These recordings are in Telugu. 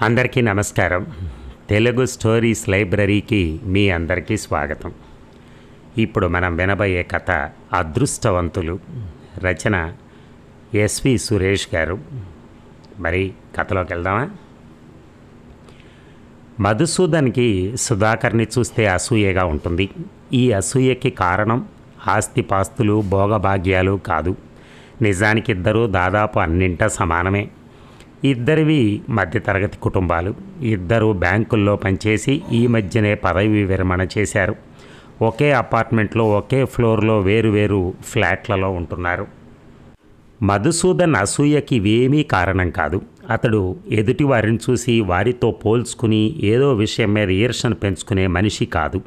అందరికీ నమస్కారం. తెలుగు స్టోరీస్ లైబ్రరీకి మీ అందరికీ స్వాగతం. ఇప్పుడు మనం వినబోయే కథ అదృష్టవంతులు రచన ఎస్వి సురేష్ గారు. మరి కథలోకి వెళ్దామా? మధుసూదన్కి సుధాకర్ని చూస్తే అసూయగా ఉంటుంది. ఈ అసూయకి కారణం ఆస్తిపాస్తులు భోగభాగ్యాలు కాదు. నిజానికి ఇద్దరూ దాదాపు అన్నింట సమానమే. ఇద్దరివి మధ్యతరగతి కుటుంబాలు. ఇద్దరు బ్యాంకుల్లో పనిచేసి ఈ మధ్యనే పదవి విరమణ చేశారు. ఒకే అపార్ట్మెంట్లో ఒకే ఫ్లోర్లో వేరువేరు ఫ్లాట్లలో ఉంటున్నారు. మధుసూదన్ అసూయకి ఇవేమీ కారణం కాదు. అతడు ఎదుటి వారిని చూసి వారితో పోల్చుకుని ఏదో విషయం మీద ఈర్షను పెంచుకునే మనిషి కాదు.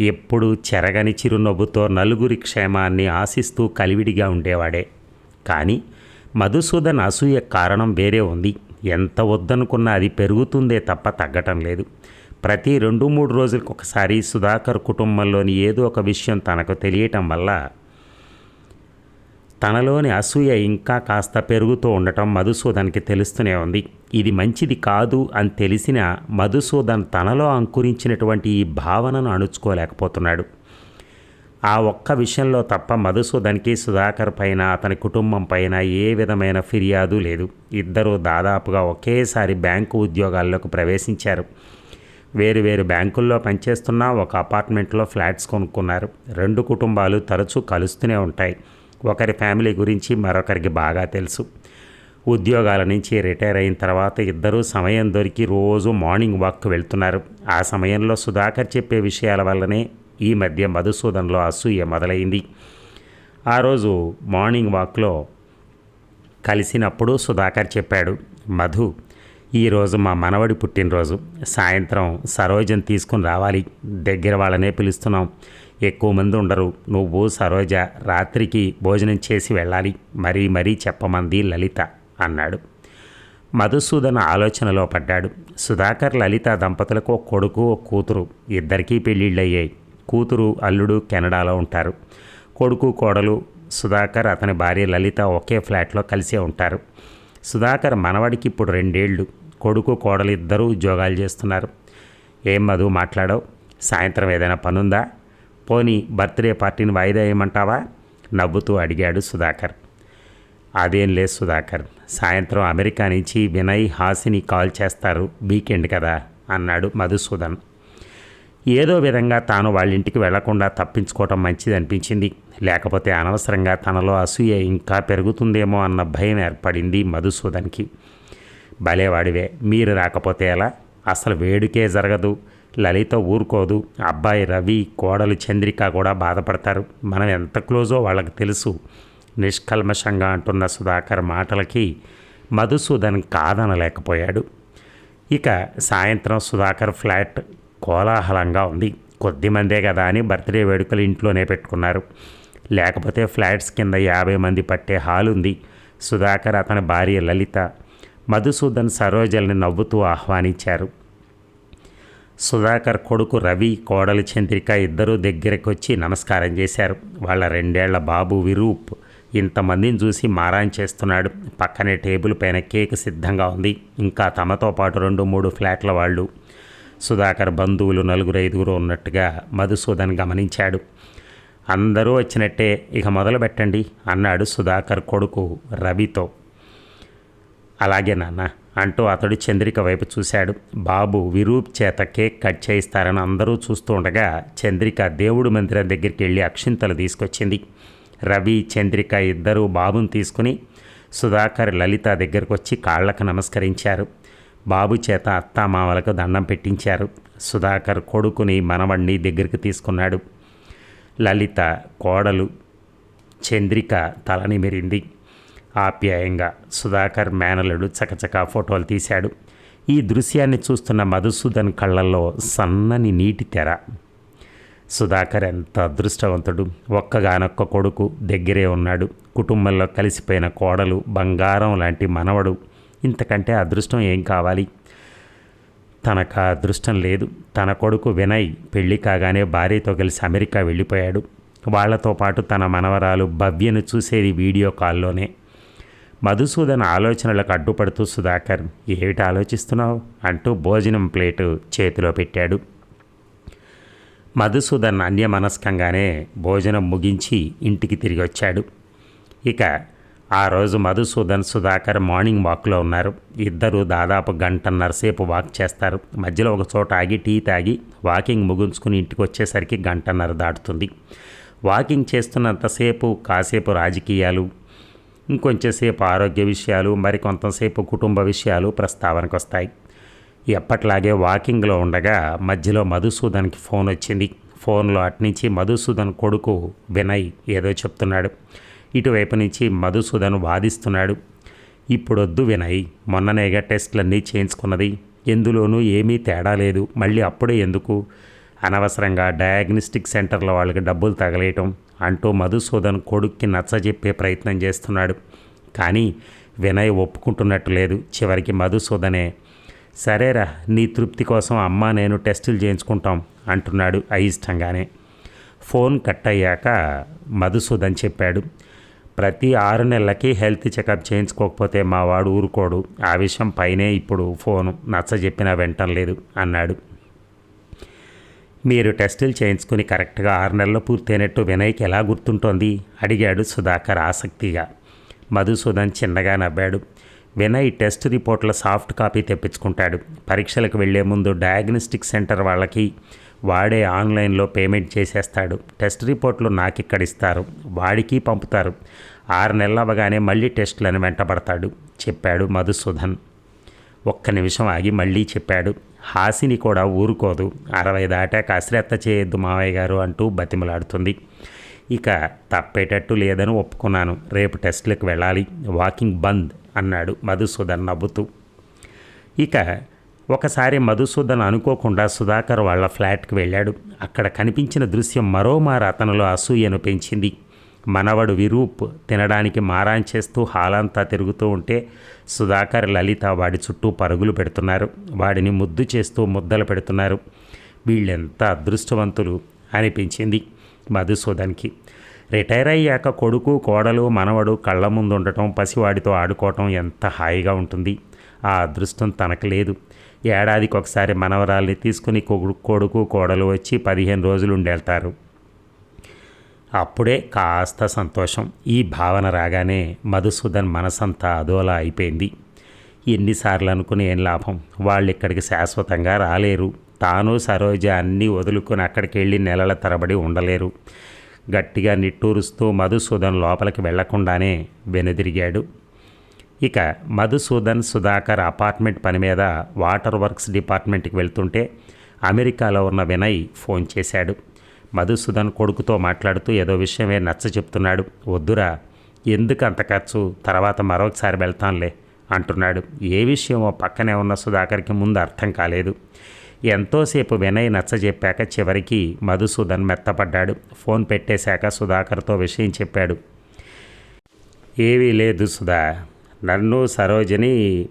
ఎప్పుడు చెరగని చిరునవ్వుతో నలుగురి క్షేమాన్ని ఆశిస్తూ కలివిడిగా ఉండేవాడే. కానీ మధుసూదన్ అసూయ కారణం వేరే ఉంది. ఎంత వద్దనుకున్నా అది పెరుగుతుందే తప్ప తగ్గటం లేదు. ప్రతి రెండు మూడు రోజులకు ఒకసారి సుధాకర్ కుటుంబంలోని ఏదో ఒక విషయం తనకు తెలియటం వల్ల తనలోని అసూయ ఇంకా కాస్త పెరుగుతూ ఉండటం మధుసూదన్కి తెలుస్తూనే ఉంది. ఇది మంచిది కాదు అని తెలిసిన మధుసూదన్ తనలో అంకురించినటువంటి ఈ భావనను అణుచుకోలేకపోతున్నాడు. ఆ ఒక్క విషయంలో తప్ప మధుసూదన్కి సుధాకర్ పైన అతని కుటుంబం పైన ఏ విధమైన ఫిర్యాదు లేదు. ఇద్దరూ దాదాపుగా ఒకేసారి బ్యాంకు ఉద్యోగాల్లోకి ప్రవేశించారు. వేరు వేరు బ్యాంకుల్లో పనిచేస్తున్న ఒక అపార్ట్మెంట్లో ఫ్లాట్స్ కొనుక్కున్నారు. రెండు కుటుంబాలు తరచూ కలుస్తూనే ఉంటాయి. ఒకరి ఫ్యామిలీ గురించి మరొకరికి బాగా తెలుసు. ఉద్యోగాల నుంచి రిటైర్ అయిన తర్వాత ఇద్దరూ సమయం దొరికి రోజు మార్నింగ్ వాక్కు వెళ్తున్నారు. ఆ సమయంలో సుధాకర్ చెప్పే విషయాల వల్లనే ఈ మధ్య మధుసూదన్లో అసూయ మొదలైంది. ఆ రోజు మార్నింగ్ వాక్లో కలిసినప్పుడు సుధాకర్ చెప్పాడు మధు ఈరోజు మా మనవడి పుట్టినరోజు. సాయంత్రం సరోజను తీసుకుని రావాలి. దగ్గర వాళ్ళనే పిలుస్తున్నాం. ఎక్కువ మంది ఉండరు. నువ్వు సరోజ రాత్రికి భోజనం చేసి వెళ్ళాలి. మరీ మరీ చెప్పమంది లలిత అన్నాడు. మధుసూదన్ ఆలోచనలో పడ్డాడు. సుధాకర్ లలిత దంపతులకు ఒక కొడుకు ఒక కూతురు. ఇద్దరికీ పెళ్ళిళ్ళయ్యాయి. కూతురు అల్లుడు కెనడాలో ఉంటారు. కొడుకు కోడలు సుధాకర్ అతని భార్య లలిత ఒకే ఫ్లాట్లో కలిసే ఉంటారు. సుధాకర్ మనవడికి ఇప్పుడు రెండేళ్ళు కొడుకు కోడలు ఇద్దరూ ఉద్యోగాలు చేస్తున్నారు. ఏం మధు మాట్లాడవు. సాయంత్రం ఏదైనా పనుందా? పోనీ బర్త్డే పార్టీని వాయిదా వేయమంటావా నవ్వుతూ అడిగాడు సుధాకర్. అదేం లేదు సుధాకర్. సాయంత్రం అమెరికా నుంచి వినయ్ హాసిని కాల్ చేస్తారు. వీకెండ్ కదా అన్నాడు మధుసూదన్. ఏదో విధంగా తాను వాళ్ళ ఇంటికి వెళ్ళకుండా తప్పించుకోవటం మంచిది అనిపించింది లేకపోతే అనవసరంగా తనలో అసూయ ఇంకా పెరుగుతుందేమో అన్న భయం ఏర్పడింది మధుసూదన్కి. భలేవాడివే మీరు రాకపోతే ఎలా? అసలు వేడుకే జరగదు లలిత ఊరుకోదు అబ్బాయి రవి కోడలు చంద్రిక కూడా బాధపడతారు. మనం ఎంత క్లోజో వాళ్ళకి తెలుసు. నిష్కల్మషంగా అంటున్న సుధాకర్ మాటలకి మధుసూదన్ కాదనలేకపోయాడు. ఇక సాయంత్రం సుధాకర్ ఫ్లాట్ కోలాహలంగా ఉంది. కొద్దిమందే కదా అని బర్త్డే వేడుకలు ఇంట్లోనే పెట్టుకున్నారు. లేకపోతే ఫ్లాట్స్ కింద యాభై మంది పట్టే హాల్ ఉంది సుధాకర్ అతని భార్య లలిత మధుసూదన్ సరోజల్ని నవ్వుతూ ఆహ్వానించారు. సుధాకర్ కొడుకు రవి కోడలి చంద్రిక ఇద్దరూ దగ్గరకు వచ్చి నమస్కారం చేశారు. వాళ్ళ రెండేళ్ళ బాబు విరూప్ ఇంతమందిని చూసి మారాన్ చేస్తున్నాడు. పక్కనే టేబుల్ పైన కేక్ సిద్ధంగా ఉంది. ఇంకా తమతో పాటు రెండు మూడు ఫ్లాట్ల వాళ్ళు. సుధాకర్ బంధువులు నలుగురు ఐదుగురు ఉన్నట్టుగా మధుసూదన్ గమనించాడు. అందరూ వచ్చినట్టే ఇక మొదలు పెట్టండి అన్నాడు సుధాకర్ కొడుకు రవితో. అలాగే నాన్న అంటూ అతడు చంద్రిక వైపు చూశాడు. బాబు విరూప్ చేత కేక్ కట్ చేయిస్తారని అందరూ చూస్తూ ఉండగా చంద్రిక దేవుడు మందిరం దగ్గరికి వెళ్ళి అక్షింతలు తీసుకొచ్చింది. రవి చంద్రిక ఇద్దరూ బాబుని తీసుకుని సుధాకర్ లలిత దగ్గరకు వచ్చి కాళ్ళకు నమస్కరించారు. బాబు చేత అత్తామామలకు దండం పెట్టించారు. సుధాకర్ కొడుకుని మనవణ్ణి దగ్గరికి తీసుకున్నాడు. లలిత కోడలు చంద్రిక తలనిమిరింది ఆప్యాయంగా సుధాకర్ మేనలుడు చకచకా ఫోటోలు తీశాడు. ఈ దృశ్యాన్ని చూస్తున్న మధుసూదన్ కళ్ళల్లో సన్నని నీటి తెర. సుధాకర్ ఎంత అదృష్టవంతుడు. ఒక్కగానొక్క కొడుకు దగ్గరే ఉన్నాడు. కుటుంబంలో కలిసిపోయిన కోడలు బంగారం లాంటి మనవడు. ఇంతకంటే అదృష్టం ఏం కావాలి? తనకు అదృష్టం లేదు. తన కొడుకు వినయ్ పెళ్ళి కాగానే భార్యతో కలిసి అమెరికా వెళ్ళిపోయాడు. వాళ్ళతో పాటు తన మనవరాలు భవ్యను చూసేది వీడియో కాల్లోనే. మధుసూదన్ ఆలోచనలకు అడ్డుపడుతూ సుధాకర్ ఏమిటి ఆలోచిస్తున్నావు? అంటూ భోజనం ప్లేటు చేతిలో పెట్టాడు. మధుసూదన్ అన్యమనస్కంగానే భోజనం ముగించి ఇంటికి తిరిగి వచ్చాడు. ఇక ఆ రోజు మధుసూదన్ సుధాకర్ మార్నింగ్ వాక్లో ఉన్నారు. ఇద్దరు దాదాపు గంటన్నర సేపు వాక్ చేస్తారు. మధ్యలో ఒక చోట ఆగి టీ తాగి వాకింగ్ ముగించుకుని ఇంటికి వచ్చేసరికి గంటన్నర దాటుతుంది. వాకింగ్ చేస్తున్నంతసేపు కాసేపు రాజకీయాలు ఇంకొంచెంసేపు ఆరోగ్య విషయాలు మరి కొంతసేపు కుటుంబ విషయాలు ప్రస్తావనకు వస్తాయి. ఎప్పట్లాగే వాకింగ్లో ఉండగా మధ్యలో మధుసూదన్కి ఫోన్ వచ్చింది. ఫోన్లో అట్నుంచి మధుసూదన్ కొడుకు వినయ్ ఏదో చెప్తున్నాడు. ఇటువైపు నుంచి మధుసూదన్ వాదిస్తున్నాడు. ఇప్పుడొద్దు వినయ్ మొన్ననేగా టెస్ట్లన్నీ చేయించుకున్నది. ఎందులోనూ ఏమీ తేడా లేదు. మళ్ళీ అప్పుడే ఎందుకు? అనవసరంగా డయాగ్నోస్టిక్ సెంటర్లో వాళ్ళకి డబ్బులు తగలేయటం అంటూ మధుసూదన్ కొడుక్కి నచ్చజెప్పే ప్రయత్నం చేస్తున్నాడు. కానీ వినయ్ ఒప్పుకుంటున్నట్టు లేదు. చివరికి మధుసూదనే సరేరా నీ తృప్తి కోసం అమ్మ నేను టెస్టులు చేయించుకుంటాం అంటున్నాడు అయిష్టంగానే. ఫోన్ కట్ అయ్యాక మధుసూదన్ చెప్పాడు. ప్రతి ఆరు నెలలకి హెల్త్ చెకప్ చేయించుకోకపోతే మా వాడు ఊరుకోడు. ఆ విషయం పైనే ఇప్పుడు ఫోను నచ్చ చెప్పినా వెంటం లేదు అన్నాడు. మీరు టెస్టులు చేయించుకుని కరెక్ట్గా ఆరు నెలల్లో పూర్తయినట్టు వినయ్కి ఎలా గుర్తుంటోంది? అడిగాడు సుధాకర్ ఆసక్తిగా. మధుసూదన్ చిన్నగా నవ్వాడు. వినయ్ టెస్ట్ రిపోర్ట్ల సాఫ్ట్ కాపీ తెప్పించుకుంటాడు. పరీక్షలకు వెళ్ళే ముందు డయాగ్నోస్టిక్ సెంటర్ వాళ్ళకి వాడే ఆన్లైన్లో పేమెంట్ చేసేస్తాడు. టెస్ట్ రిపోర్ట్లు నాకు ఇక్కడ ఇస్తారు వాడికి పంపుతారు. ఆరు నెలలు అవ్వగానే మళ్ళీ టెస్టులను వెంటబడతాడు. చెప్పాడు మధుసూదన్ ఒక్క నిమిషం ఆగి మళ్ళీ చెప్పాడు. హాసిని కూడా ఊరుకోదు. అరవై దాటాక అశ్రద్ధ చేయొద్దు మావయ్య గారు అంటూ బతిమలాడుతుంది. ఇక తప్పేటట్టు లేదని ఒప్పుకున్నాను. రేపు టెస్టులకు వెళ్ళాలి. వాకింగ్ బంద్ అన్నాడు మధుసూదన్ నవ్వుతూ. ఇక ఒకసారి మధుసూదన్ అనుకోకుండా సుధాకర్ వాళ్ళ ఫ్లాట్కి వెళ్ళాడు. అక్కడ కనిపించిన దృశ్యం మరోమారు అతనిలో అసూయను పెంచింది. మనవడు విరూప్ తినడానికి మారాన్ చేస్తూ హాలంతా తిరుగుతూ ఉంటే సుధాకర్ లలిత వాడి చుట్టూ పరుగులు పెడుతున్నారు. వాడిని ముద్దు చేస్తూ ముద్దలు పెడుతున్నారు. వీళ్ళెంత అదృష్టవంతులు అనిపించింది మధుసూదన్కి. రిటైర్ అయ్యాక కొడుకు కోడలు మనవడు కళ్ళ ముందు ఉండటం పసివాడితో ఆడుకోవటం ఎంత హాయిగా ఉంటుంది. ఆ అదృష్టం తనకు లేదు ఏడాదికి ఒకసారి మనవరాల్ని తీసుకుని కొడు- కొడుకు కోడలు వచ్చి పదిహేను రోజులు ఉండేళ్తారు అప్పుడే కాస్త సంతోషం. ఈ భావన రాగానే మధుసూదన్ మనసంతా అదోలా అయిపోయింది. ఎన్నిసార్లు అనుకుని ఏం లాభం? వాళ్ళు ఇక్కడికి శాశ్వతంగా రాలేరు. తాను సరోజ అన్నీ వదులుకొని అక్కడికి వెళ్ళి నెలల తరబడి ఉండలేరు. గట్టిగా నిట్టూరుస్తూ మధుసూదన్ లోపలికి వెళ్ళకుండానే వెనుదిరిగాడు. ఇక మధుసూదన్ సుధాకర్ అపార్ట్మెంట్ పని మీద వాటర్ వర్క్స్ డిపార్ట్మెంట్కి వెళ్తుంటే అమెరికాలో ఉన్న వినయ్ ఫోన్ చేశాడు. మధుసూదన్ కొడుకుతో మాట్లాడుతూ ఏదో విషయమే నచ్చ చెప్తున్నాడు. వద్దురా ఎందుకు అంత ఖర్చు? తర్వాత మరొకసారి వెళ్తాంలే అంటున్నాడు. ఏ విషయమో పక్కనే ఉన్న సుధాకర్కి ముందు అర్థం కాలేదు. ఎంతోసేపు వినయ్ నచ్చ చెప్పాక చివరికి మధుసూదన్ మెత్తపడ్డాడు. ఫోన్ పెట్టేశాక సుధాకర్తో విషయం చెప్పాడు. ఏవీ లేదు సుధా నన్ను సరోజని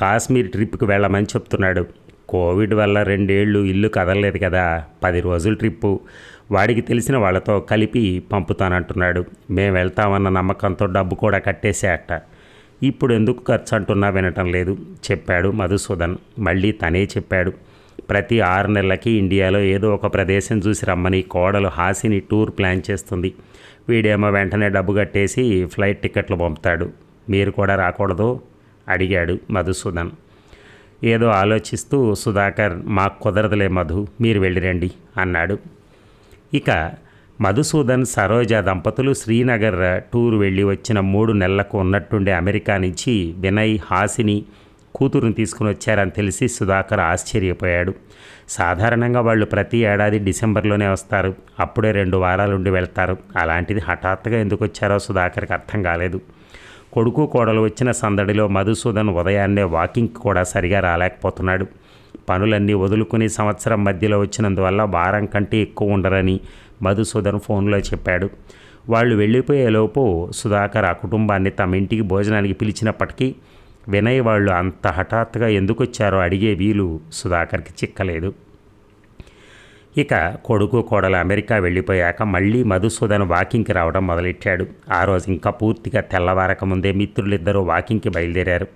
కాశ్మీర్ ట్రిప్కి వెళ్ళమని చెప్తున్నాడు. కోవిడ్ వల్ల రెండేళ్ళు ఇల్లు కదలలేదు కదా పది రోజుల ట్రిప్పు. వాడికి తెలిసిన వాళ్ళతో కలిపి పంపుతానంటున్నాడు. మేము వెళ్తామన్న నమ్మకంతో డబ్బు కూడా కట్టేసేట ఇప్పుడు ఎందుకు ఖర్చు అంటున్నా వినటం లేదు చెప్పాడు మధుసూదన్. మళ్ళీ తనే చెప్పాడు. ప్రతి ఆరు నెలలకి ఇండియాలో ఏదో ఒక ప్రదేశం చూసి రమ్మని కోడలు హాసిని టూర్ ప్లాన్ చేస్తుంది. వీడేమో వెంటనే డబ్బు కట్టేసి ఫ్లైట్ టికెట్లు పంపుతాడు. మీరు కూడా రాకూడదు అడిగాడు మధుసూదన్. ఏదో ఆలోచిస్తూ సుధాకర్ మాకు కుదరదులే మధు మీరు వెళ్ళిరండి అన్నాడు. ఇక మధుసూదన్ సరోజ దంపతులు శ్రీనగర్ టూర్ వెళ్ళి వచ్చిన మూడు నెలలకు ఉన్నట్టుండే అమెరికా నుంచి వినయ్ హాసిని కూతురుని తీసుకుని వచ్చారని తెలిసి సుధాకర్ ఆశ్చర్యపోయాడు. సాధారణంగా వాళ్ళు ప్రతి ఏడాది డిసెంబర్లోనే వస్తారు. అప్పుడే రెండు వారాలుండి వెళ్తారు. అలాంటిది హఠాత్తుగా ఎందుకు వచ్చారో సుధాకర్కి అర్థం కాలేదు. కొడుకు కోడలు వచ్చిన సందడిలో మధుసూదన్ ఉదయాన్నే వాకింగ్కి కూడా సరిగా రాలేకపోతున్నాడు. పనులన్నీ వదులుకుని సంవత్సరం మధ్యలో వచ్చినందువల్ల వారం కంటే ఎక్కువ ఉండరని మధుసూదన్ ఫోన్లో చెప్పాడు. వాళ్ళు వెళ్ళిపోయేలోపు సుధాకర్ ఆ కుటుంబాన్ని తమ ఇంటికి భోజనానికి పిలిచినప్పటికీ వినయ్ వాళ్ళు అంత హఠాత్తుగా ఎందుకొచ్చారో అడిగే వీలు సుధాకర్కి చిక్కలేదు. ఇక కొడుకు కోడలు అమెరికా వెళ్ళిపోయాక మళ్ళీ మధుసూదన్ వాకింగ్కి రావడం మొదలెట్టాడు. ఆ రోజు ఇంకా పూర్తిగా తెల్లవారక ముందే మిత్రులిద్దరూ వాకింగ్కి బయలుదేరారు.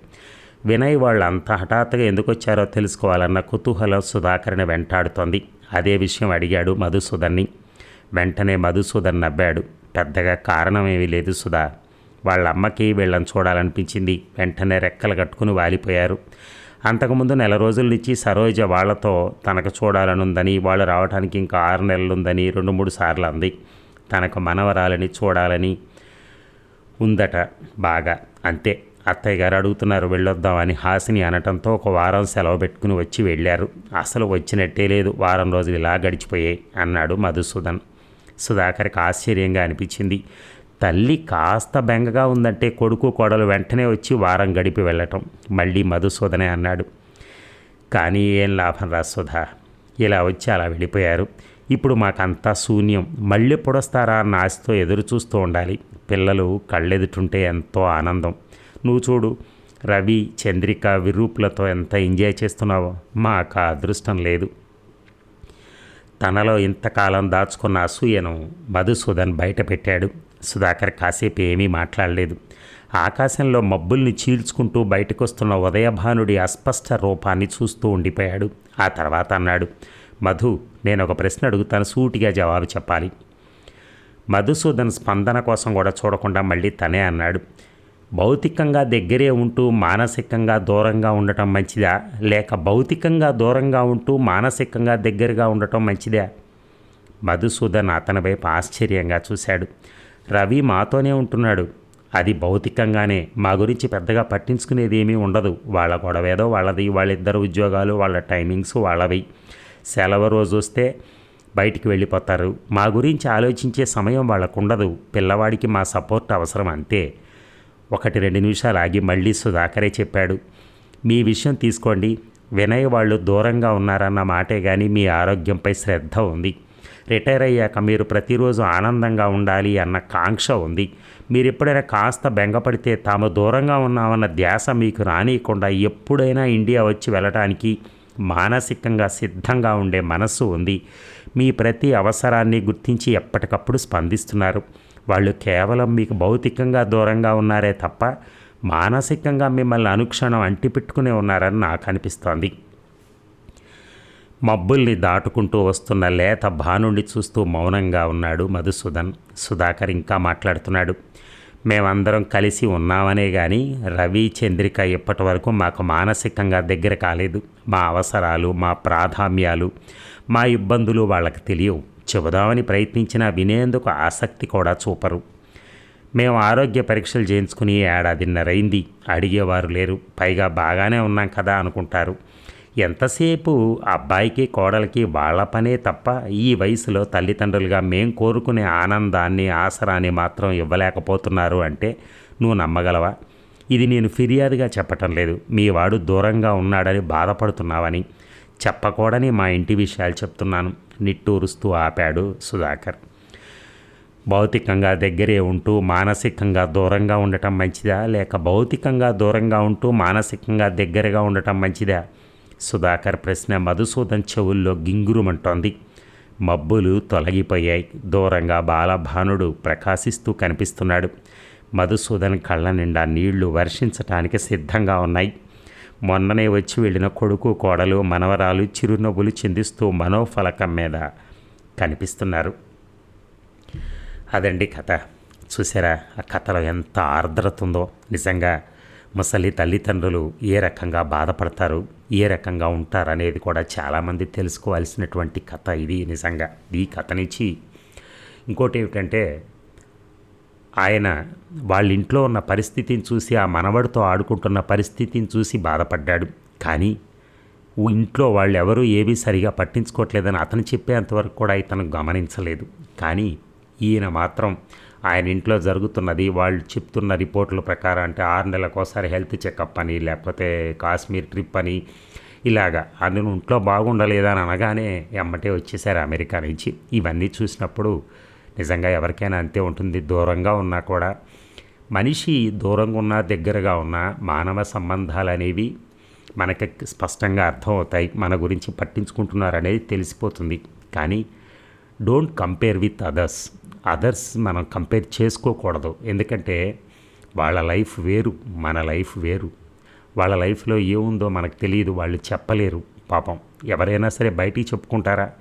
వినయ్ వాళ్ళంతా హఠాత్తుగా ఎందుకు వచ్చారో తెలుసుకోవాలన్న కుతూహలం సుధాకర్ని వెంటాడుతోంది. అదే విషయం అడిగాడు మధుసూదన్ని. వెంటనే మధుసూదన్ నవ్వాడు. పెద్దగా కారణమేమీ లేదు సుధా. వాళ్ళ అమ్మకి వీళ్ళని చూడాలనిపించింది. వెంటనే రెక్కలు కట్టుకుని వాలిపోయారు. అంతకుముందు నెల రోజుల నుంచి సరోజ వాళ్ళతో తనకు చూడాలనుందని వాళ్ళు రావడానికి ఇంకా ఆరు నెలలుందని రెండు మూడు సార్లు అంది. తనకు మనవరాలని చూడాలని ఉందట బాగా. అంతే. అత్తయ్య గారు అడుగుతున్నారు వెళ్ళొద్దామని హాసిని అనటంతో ఒక వారం సెలవు పెట్టుకుని వచ్చి వెళ్ళారు. అసలు వచ్చినట్టే లేదు వారం రోజులు ఇలా గడిచిపోయాయి అన్నాడు మధుసూదన్. సుధాకర్కి ఆశ్చర్యంగా అనిపించింది. తల్లి కాస్త బెంగగా ఉందంటే కొడుకు కోడలు వెంటనే వచ్చి వారం గడిపి వెళ్ళటం. మళ్ళీ మధుసూదనే అన్నాడు. కానీ ఏం లాభం రా సుధా? ఇలా వచ్చి అలా వెళ్ళిపోయారు. ఇప్పుడు మాకంతా శూన్యం. మళ్ళీ పొడొస్తారా అన్న ఆశతో ఎదురు చూస్తూ ఉండాలి. పిల్లలు కళ్ళెదుటుంటే ఎంతో ఆనందం. నువ్వు చూడు రవి చంద్రిక విరూపులతో ఎంత ఎంజాయ్ చేస్తున్నావో. మాకు అదృష్టం లేదు. తనలో ఇంతకాలం దాచుకున్న అసూయను మధుసూదన్ బయట పెట్టాడు. సుధాకర్ కాసేపు ఏమీ మాట్లాడలేదు. ఆకాశంలో మబ్బుల్ని చీల్చుకుంటూ బయటకొస్తున్న ఉదయభానుడి అస్పష్ట రూపాన్ని చూస్తూ ఉండిపోయాడు. ఆ తర్వాత అన్నాడు మధు నేను ఒక ప్రశ్న అడుగుతాను సూటిగా జవాబు చెప్పాలి. మధుసూదన్ స్పందన కోసం కూడా చూడకుండా మళ్ళీ తనే అన్నాడు భౌతికంగా దగ్గరే ఉంటూ మానసికంగా దూరంగా ఉండటం మంచిదా? లేక భౌతికంగా దూరంగా ఉంటూ మానసికంగా దగ్గరగా ఉండటం మంచిదా? మధుసూదన్ అతని వైపు ఆశ్చర్యంగా చూశాడు రవి మాతోనే ఉంటున్నాడు. అది భౌతికంగానే. మా గురించి పెద్దగా పట్టించుకునేది ఏమీ ఉండదు. వాళ్ళ గొడవేదో వాళ్ళది వాళ్ళిద్దరు ఉద్యోగాలు వాళ్ళ టైమింగ్స్ వాళ్ళవి. సెలవు రోజు వస్తే బయటికి వెళ్ళిపోతారు. మా గురించి ఆలోచించే సమయం వాళ్ళకు ఉండదు పిల్లవాడికి మా సపోర్ట్ అవసరం అంతే. ఒకటి రెండు నిమిషాలు ఆగి మళ్ళీ సుధాకరే చెప్పాడు. మీ విషయం తీసుకోండి. వినయ్ వాళ్ళు దూరంగా ఉన్నారన్న మాటే కానీ మీ ఆరోగ్యంపై శ్రద్ధ ఉంది. రిటైర్ అయ్యాక మీరు ప్రతిరోజు ఆనందంగా ఉండాలి అన్న కాంక్ష ఉంది. మీరు ఎప్పుడైనా కాస్త బెంగపడితే తాము దూరంగా ఉన్నామన్న ధ్యాస మీకు రానియకుండా ఎప్పుడైనా ఇండియా వచ్చి వెళ్ళటానికి మానసికంగా సిద్ధంగా ఉండే మనస్సు ఉంది. మీ ప్రతి అవసరాన్ని గుర్తించి ఎప్పటికప్పుడు స్పందిస్తున్నారు. వాళ్ళు కేవలం మీకు భౌతికంగా దూరంగా ఉన్నారే తప్ప మానసికంగా మిమ్మల్ని అనుక్షణం అంటిపెట్టుకునే ఉన్నారని నాకు అనిపిస్తోంది. మబ్బుల్ని దాటుకుంటూ వస్తున్న లేత భానుండి చూస్తూ మౌనంగా ఉన్నాడు మధుసూదన్. సుధాకర్ ఇంకా మాట్లాడుతున్నాడు. మేమందరం కలిసి ఉన్నామనే కానీ రవి చంద్రిక ఇప్పటి వరకు మాకు మానసికంగా దగ్గర కాలేదు. మా అవసరాలు మా ప్రాధాన్యాలు మా ఇబ్బందులు వాళ్ళకి తెలియవు. చెబుదామని ప్రయత్నించినా వినేందుకు ఆసక్తి కూడా చూపరు. మేము ఆరోగ్య పరీక్షలు చేయించుకుని ఏడాదిన్నరైంది అడిగేవారు లేరు. పైగా బాగానే ఉన్నాం కదా అనుకుంటారు. ఎంతసేపు అబ్బాయికి కోడలికి వాళ్ళ పనే తప్ప ఈ వయసులో తల్లిదండ్రులుగా మేం కోరుకునే ఆనందాన్ని ఆసరాన్ని మాత్రం ఇవ్వలేకపోతున్నారు అంటే నువ్వు నమ్మగలవా? ఇది నేను ఫిర్యాదుగా చెప్పటం లేదు. మీ వాడు దూరంగా ఉన్నాడని బాధపడుతున్నావని చెప్పకూడని మా ఇంటి విషయాలు చెప్తున్నాను. నిట్టూరుస్తూ ఆపాడు సుధాకర్. భౌతికంగా దగ్గరే ఉంటూ మానసికంగా దూరంగా ఉండటం మంచిదా? లేక భౌతికంగా దూరంగా ఉంటూ మానసికంగా దగ్గరగా ఉండటం మంచిదా? సుధాకర్ ప్రశ్న మధుసూదన్ చెవుల్లో గింగురుమంటోంది. మబ్బులు తొలగిపోయాయి. దూరంగా బాలభానుడు ప్రకాశిస్తూ కనిపిస్తున్నాడు. మధుసూదన్ కళ్ళ నిండా నీళ్ళు వర్షించటానికి సిద్ధంగా ఉన్నాయి. మొన్ననే వచ్చి వెళ్ళిన కొడుకు కోడలు మనవరాలు చిరునవ్వులు చిందిస్తూ మనోఫలకం మీద కనిపిస్తున్నారు. అదండి కథ. చూసారా ఆ కథలో ఎంత ఆర్ద్రత ఉందో. నిజంగా ముసలి తల్లిదండ్రులు ఏ రకంగా బాధపడతారు ఏ రకంగా ఉంటారు అనేది కూడా చాలామంది తెలుసుకోవాల్సినటువంటి కథ ఇది నిజంగా. ఈ కథ నుంచి ఇంకోటి ఏమిటంటే ఆయన వాళ్ళ ఇంట్లో ఉన్న పరిస్థితిని చూసి ఆ మనవడితో ఆడుకుంటున్న పరిస్థితిని చూసి బాధపడ్డాడు. కానీ ఇంట్లో వాళ్ళు ఎవరూ ఏమీ సరిగా పట్టించుకోవట్లేదని అతను చెప్పేంతవరకు కూడా ఇతను గమనించలేదు. కానీ ఈయన మాత్రం ఆయన ఇంట్లో జరుగుతున్నది వాళ్ళు చెప్తున్న రిపోర్టుల ప్రకారం అంటే ఆరు నెలలకోసారి హెల్త్ చెకప్ అని లేకపోతే కాశ్మీర్ ట్రిప్ అని ఇలాగా. నేను ఇంట్లో బాగుండలేదని అనగానే ఎమ్మటే వచ్చేసారు అమెరికా నుంచి. ఇవన్నీ చూసినప్పుడు నిజంగా ఎవరికైనా అంతే ఉంటుంది దూరంగా ఉన్నా కూడా. మనిషి దూరంగా ఉన్నా దగ్గరగా ఉన్నా మానవ సంబంధాలు అనేవి మనకి స్పష్టంగా అర్థమవుతాయి మన గురించి పట్టించుకుంటున్నారనేది తెలిసిపోతుంది. కానీ don't compare with others others మనం కంపేర్ చేసుకోకూడదు. ఎందుకంటే వాళ్ళ లైఫ్ వేరు మన లైఫ్ వేరు. వాళ్ళ లైఫ్లో ఏముందో మనకు తెలియదు వాళ్ళు చెప్పలేరు. పాపం. ఎవరైనా సరే బయటికి చెప్పుకుంటారా?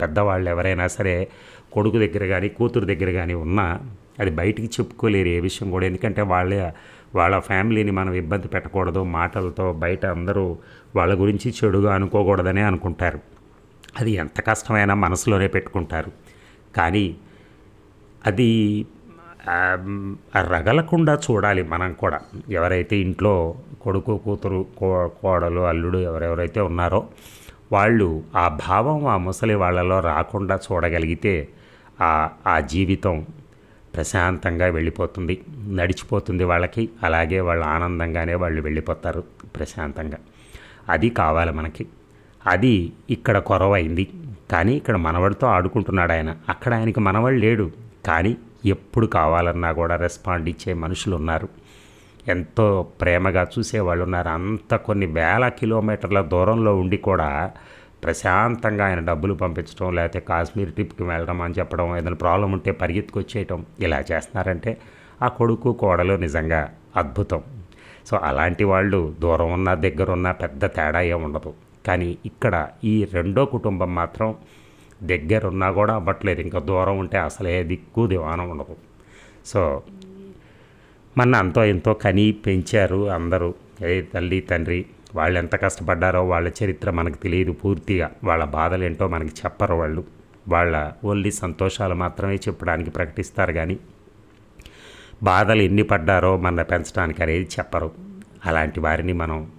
పెద్దవాళ్ళు ఎవరైనా సరే కొడుకు దగ్గర కానీ కూతురు దగ్గర కానీ ఉన్నా అది బయటికి చెప్పుకోలేరు ఏ విషయం కూడా. ఎందుకంటే వాళ్ళ వాళ్ళ ఫ్యామిలీని మనం ఇబ్బంది పెట్టకూడదు. మాటలతో బయట అందరూ వాళ్ళ గురించి చెడుగా అనుకోకూడదనే అనుకుంటారు. అది ఎంత కష్టమైనా మనసులోనే పెట్టుకుంటారు. కానీ అది రగలకుండా చూడాలి మనం కూడా. ఎవరైతే ఇంట్లో కొడుకు కూతురు కో కోడలు అల్లుడు ఎవరెవరైతే ఉన్నారో వాళ్ళు ఆ భావం ఆ ముసలి వాళ్ళలో రాకుండా చూడగలిగితే ఆ జీవితం ప్రశాంతంగా వెళ్ళిపోతుంది నడిచిపోతుంది వాళ్ళకి. అలాగే వాళ్ళు ఆనందంగానే వాళ్ళు వెళ్ళిపోతారు ప్రశాంతంగా. అది కావాలి మనకి. అది ఇక్కడ కొరవైంది. కానీ ఇక్కడ మనవడితో ఆడుకుంటున్నాడు ఆయన అక్కడ ఆయనకి మనవడు లేడు. కానీ ఎప్పుడు కావాలన్నా కూడా రెస్పాండ్ ఇచ్చే మనుషులు ఉన్నారు. ఎంతో ప్రేమగా చూసేవాళ్ళు ఉన్నారు. అంత కొన్ని వేల కిలోమీటర్ల దూరంలో ఉండి కూడా ప్రశాంతంగా ఆయన డబ్బులు పంపించడం లేకపోతే కాశ్మీర్ ట్రిప్కి వెళ్ళడం అని చెప్పడం ఏదైనా ప్రాబ్లం ఉంటే పరిగెత్తుకొచ్చేయటం ఇలా చేస్తున్నారంటే ఆ కొడుకు కోడలు నిజంగా అద్భుతం. సో అలాంటి వాళ్ళు దూరం ఉన్న దగ్గర ఉన్న పెద్ద తేడా ఏం ఉండదు. కానీ ఇక్కడ ఈ రెండో కుటుంబం మాత్రం దగ్గర ఉన్నా కూడా అవ్వట్లేదు. ఇంకా దూరం ఉంటే అసలే దిక్కు దివానం ఉండదు. సో మన అంతో ఎంతో కని పెంచారు అందరూ. ఏ తల్లి తండ్రి వాళ్ళు ఎంత కష్టపడ్డారో వాళ్ళ చరిత్ర మనకు తెలియదు పూర్తిగా. వాళ్ళ బాధలు ఏంటో మనకి చెప్పరు వాళ్ళు. వాళ్ళ ఓన్లీ సంతోషాలు మాత్రమే చెప్పడానికి ప్రకటిస్తారు కానీ బాధలు ఎన్ని పడ్డారో మన పెంచడానికి అనేది చెప్పరు. అలాంటి వారిని మనం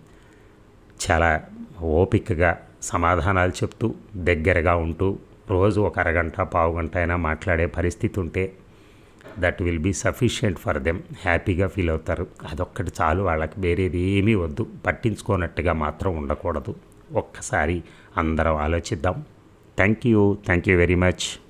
చాలా ఓపికగా సమాధానాలు చెప్తూ దగ్గరగా ఉంటూ రోజు ఒక అరగంట పావు గంట అయినా మాట్లాడే పరిస్థితి ఉంటే that will be sufficient for them. హ్యాపీగా ఫీల్ అవుతారు. అదొక్కటి చాలు వాళ్ళకి వేరేది ఏమీ వద్దు. పట్టించుకోనట్టుగా మాత్రం ఉండకూడదు. ఒక్కసారి అందరం ఆలోచిద్దాం. Thank you. Thank you very much.